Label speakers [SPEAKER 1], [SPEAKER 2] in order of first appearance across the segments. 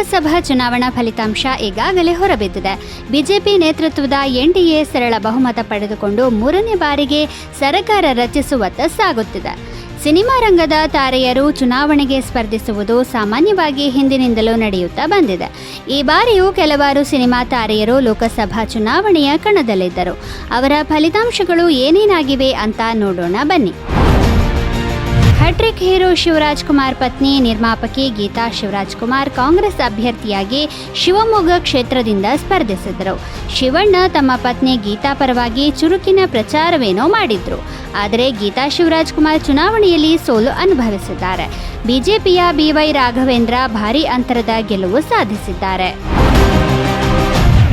[SPEAKER 1] ಲೋಕಸಭಾ ಚುನಾವಣಾ ಫಲಿತಾಂಶ ಈಗಾಗಲೇ ಹೊರಬಿದ್ದಿದೆ. ಬಿಜೆಪಿ ನೇತೃತ್ವದ ಎನ್ಡಿಎ ಸರಳ ಬಹುಮತ ಪಡೆದುಕೊಂಡು ಮೂರನೇ ಬಾರಿಗೆ ಸರ್ಕಾರ ರಚಿಸುವತ್ತ ಸಾಗುತ್ತಿದೆ ಸಿನಿಮಾ ರಂಗದ ತಾರೆಯರು ಚುನಾವಣೆಗೆ ಸ್ಪರ್ಧಿಸುವುದು ಸಾಮಾನ್ಯವಾಗಿ ಹಿಂದಿನಿಂದಲೂ ನಡೆಯುತ್ತಾ ಬಂದಿದೆ. ಈ ಬಾರಿಯೂ ಕೆಲವಾರು ಸಿನಿಮಾ ತಾರೆಯರು ಲೋಕಸಭಾ ಚುನಾವಣೆಯ ಕಣದಲ್ಲಿದ್ದರು. ಅವರ ಫಲಿತಾಂಶಗಳು ಏನೇನಾಗಿವೆ ಅಂತ ನೋಡೋಣ ಬನ್ನಿ. ಹ್ಯಾಟ್ರಿಕ್ ಹೀರೋ ಶಿವರಾಜ್ ಕುಮಾರ್ ಪತ್ನಿ, ನಿರ್ಮಾಪಕಿ ಗೀತಾ ಶಿವರಾಜ್ ಕುಮಾರ್ ಕಾಂಗ್ರೆಸ್ ಅಭ್ಯರ್ಥಿಯಾಗಿ ಶಿವಮೊಗ್ಗ ಕ್ಷೇತ್ರದಿಂದ ಸ್ಪರ್ಧಿಸಿದರು. ಶಿವಣ್ಣ ತಮ್ಮ ಪತ್ನಿ ಗೀತಾ ಪರವಾಗಿ ಚುರುಕಿನ ಪ್ರಚಾರವೇನೋ ಮಾಡಿದ್ರು. ಆದರೆ ಗೀತಾ ಶಿವರಾಜ್ ಕುಮಾರ್ ಚುನಾವಣೆಯಲ್ಲಿ ಸೋಲು ಅನುಭವಿಸಿದ್ದಾರೆ. ಬಿಜೆಪಿಯ ಬಿವೈ ರಾಘವೇಂದ್ರ ಭಾರೀ ಅಂತರದ ಗೆಲುವು ಸಾಧಿಸಿದ್ದಾರೆ.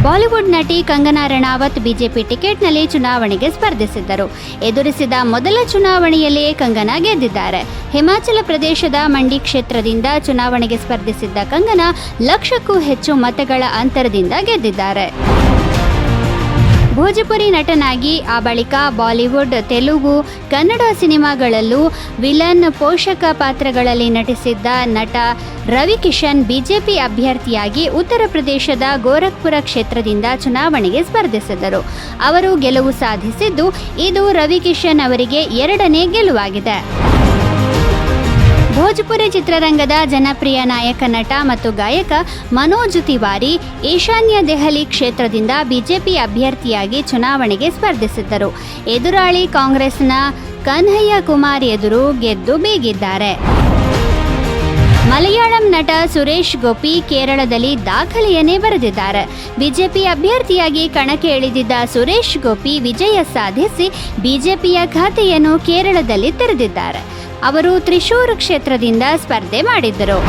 [SPEAKER 1] ಬಾಲಿವುಡ್ ನಟಿ ಕಂಗನಾ ರಣಾವತ್ ಬಿಜೆಪಿ ಟಿಕೆಟ್ನಲ್ಲಿ ಚುನಾವಣೆಗೆ ಸ್ಪರ್ಧಿಸಿದ್ದರು. ಎದುರಿಸಿದ ಮೊದಲ ಚುನಾವಣೆಯಲ್ಲಿಯೇ ಕಂಗನಾ ಗೆದ್ದಿದ್ದಾರೆ. ಹಿಮಾಚಲ ಪ್ರದೇಶದ ಮಂಡಿ ಕ್ಷೇತ್ರದಿಂದ ಚುನಾವಣೆಗೆ ಸ್ಪರ್ಧಿಸಿದ್ದ ಕಂಗನಾ ಲಕ್ಷಕ್ಕೂ ಹೆಚ್ಚು ಮತಗಳ ಅಂತರದಿಂದ ಗೆದ್ದಿದ್ದಾರೆ. ಭೋಜಪುರಿ ನಟನಾಗಿ, ಆ ಬಳಿಕ ಬಾಲಿವುಡ್, ತೆಲುಗು, ಕನ್ನಡ ಸಿನಿಮಾಗಳಲ್ಲೂ ವಿಲನ್ ಪೋಷಕ ಪಾತ್ರಗಳಲ್ಲಿ ನಟಿಸಿದ್ದ ನಟ ರವಿ ಕಿಶನ್ ಬಿಜೆಪಿ ಅಭ್ಯರ್ಥಿಯಾಗಿ ಉತ್ತರ ಪ್ರದೇಶದ ಗೋರಖ್ಪುರ ಕ್ಷೇತ್ರದಿಂದ ಚುನಾವಣೆಗೆ ಸ್ಪರ್ಧಿಸಿದರು. ಅವರು ಗೆಲುವು ಸಾಧಿಸಿದ್ದು, ಇದು ರವಿ ಕಿಶನ್ ಅವರಿಗೆ ಎರಡನೇ ಗೆಲುವಾಗಿದೆ. ಭೋಜ್ಪುರಿ ಚಿತ್ರರಂಗದ ಜನಪ್ರಿಯ ನಾಯಕ ನಟ ಮತ್ತು ಗಾಯಕ ಮನೋಜ್ ತಿವಾರಿ ಈಶಾನ್ಯ ದೆಹಲಿ ಕ್ಷೇತ್ರದಿಂದ ಬಿಜೆಪಿ ಅಭ್ಯರ್ಥಿಯಾಗಿ ಚುನಾವಣೆಗೆ ಸ್ಪರ್ಧಿಸಿದ್ದರು. ಎದುರಾಳಿ ಕಾಂಗ್ರೆಸ್ನ ಕನ್ಹಯ್ಯ ಕುಮಾರ್ ಎದುರು ಗೆದ್ದು ಬೀಗಿದ್ದಾರೆ. ಮಲಯಾಳಂ ನಟ ಸುರೇಶ್ ಗೋಪಿ ಕೇರಳದಲ್ಲಿ ದಾಖಲೆಯನ್ನೇ ಬರೆದಿದ್ದಾರೆ. ಬಿಜೆಪಿ ಅಭ್ಯರ್ಥಿಯಾಗಿ ಕಣಕ್ಕೆ ಇಳಿದಿದ್ದ ಸುರೇಶ್ ಗೋಪಿ ವಿಜಯ ಸಾಧಿಸಿ ಬಿಜೆಪಿಯ ಖಾತೆಯನ್ನು ಕೇರಳದಲ್ಲಿ ತೆರೆದಿದ್ದಾರೆ. ಅವರು ತ್ರಿಶೂರ್ ಕ್ಷೇತ್ರದಿಂದ ಸ್ಪರ್ಧೆ ಮಾಡಿದ್ದರು.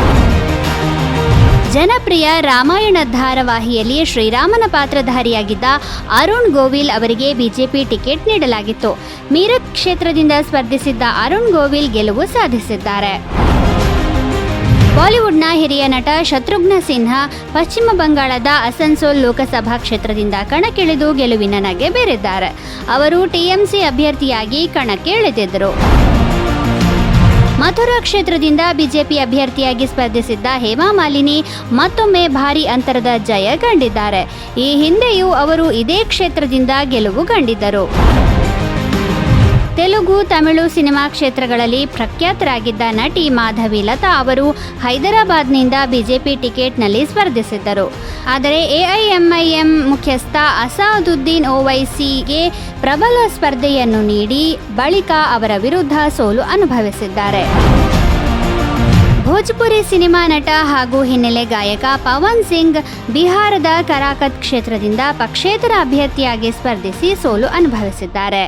[SPEAKER 1] ಜನಪ್ರಿಯ ರಾಮಾಯಣ ಧಾರಾವಾಹಿಯಲ್ಲಿ ಶ್ರೀರಾಮನ ಪಾತ್ರಧಾರಿಯಾಗಿದ್ದ ಅರುಣ್ ಗೋವಿಲ್ ಅವರಿಗೆ ಬಿಜೆಪಿ ಟಿಕೆಟ್ ನೀಡಲಾಗಿತ್ತು. ಮೀರತ್ ಕ್ಷೇತ್ರದಿಂದ ಸ್ಪರ್ಧಿಸಿದ್ದ ಅರುಣ್ ಗೋವಿಲ್ ಗೆಲುವು ಸಾಧಿಸಿದ್ದಾರೆ. ಬಾಲಿವುಡ್ನ ಹಿರಿಯ ನಟ ಶತ್ರುಘ್ನ ಸಿನ್ಹಾ ಪಶ್ಚಿಮ ಬಂಗಾಳದ ಅಸನ್ಸೋಲ್ ಲೋಕಸಭಾ ಕ್ಷೇತ್ರದಿಂದ ಕಣಕ್ಕಿಳಿದು ಗೆಲುವಿನ ನಗೆ ಬೇರಿದ್ದಾರೆ. ಅವರು ಟಿಎಂಸಿ ಅಭ್ಯರ್ಥಿಯಾಗಿ ಕಣಕ್ಕೆ ಇಳಿದಿದ್ದರು ಮಥುರಾ ಕ್ಷೇತ್ರದಿಂದ ಬಿಜೆಪಿ ಅಭ್ಯರ್ಥಿಯಾಗಿ ಸ್ಪರ್ಧಿಸಿದ್ದ ಹೇಮಾ ಮಾಲಿನಿ ಮತ್ತೊಮ್ಮೆ ಭಾರಿ ಅಂತರದ ಜಯ ಕಂಡಿದ್ದಾರೆ. ಈ ಹಿಂದೆಯೂ ಅವರು ಇದೇ ಕ್ಷೇತ್ರದಿಂದ ಗೆಲುವು ಕಂಡಿದ್ದರು ತೆಲುಗು, ತಮಿಳು ಸಿನಿಮಾ ಕ್ಷೇತ್ರಗಳಲ್ಲಿ ಪ್ರಖ್ಯಾತರಾಗಿದ್ದ ನಟಿ ಮಾಧವಿ ಲತಾ ಅವರು ಹೈದರಾಬಾದ್ನಿಂದ ಬಿಜೆಪಿ ಟಿಕೆಟ್ನಲ್ಲಿ ಸ್ಪರ್ಧಿಸಿದ್ದರು. ಆದರೆ ಎಐಎಂಐಎಂ ಮುಖ್ಯಸ್ಥ ಅಸಾದುದ್ದೀನ್ ಓವೈಸಿಗೆ ಪ್ರಬಲ ಸ್ಪರ್ಧೆಯನ್ನು ನೀಡಿ ಬಳಿಕ ಅವರ ವಿರುದ್ಧ ಸೋಲು ಅನುಭವಿಸಿದ್ದಾರೆ. ಭೋಜ್ಪುರಿ ಸಿನಿಮಾ ನಟ ಹಾಗೂ ಹಿನ್ನೆಲೆ ಗಾಯಕ ಪವನ್ ಸಿಂಗ್ ಬಿಹಾರದ ಕರಾಕತ್ ಕ್ಷೇತ್ರದಿಂದ ಪಕ್ಷೇತರ ಅಭ್ಯರ್ಥಿಯಾಗಿ ಸ್ಪರ್ಧಿಸಿ ಸೋಲು ಅನುಭವಿಸಿದ್ದಾರೆ.